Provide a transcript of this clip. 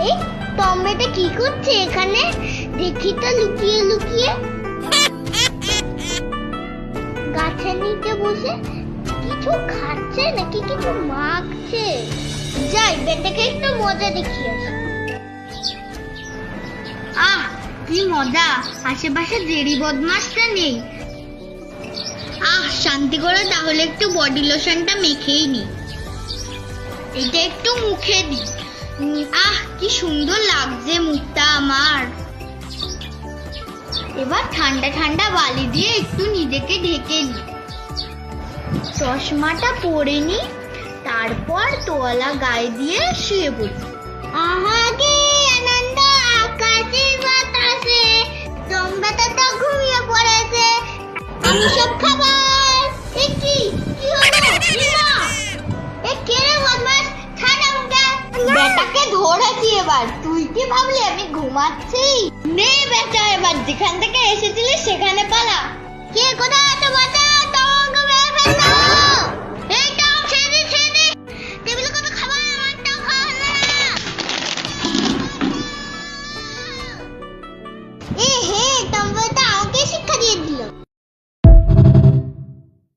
এই টমেটো কি করছে এখানে? দেখি তো লুকিয়ে লুকিয়ে। গাছের নিচে বসে কিছু খাচ্ছে নাকি কিছু মাখছে? যাই বেটাকে একটু মজা দেখিয়ে আহ কি মজা! আশেপাশে জেরি বদমাসটা নেই। আহ শান্তি করে তাহলে একটু বডি লোশনটা মেখেই নি। এটা একটু মুখে দি উম, আহ, কি সুন্দর লাগছে মুখটা আমার। এবার ঠান্ডা ঠান্ডা বালি দিয়ে একটু নিজেকে ঢেকে নি। চশমাটা পরে নি, তারপর তোয়ালা গায়ে দিয়ে শুয়ে পড়ি। আহা কি আনন্দ আকাশে, বাতাসে তোমরা তো ঘুমিয়ে পড়েছে। আমি সব খাবার ঘুমাচ্ছি? নে বেটা এবার যেখান থেকে এসেছিলি সেখানে পালা। কে কোথায়?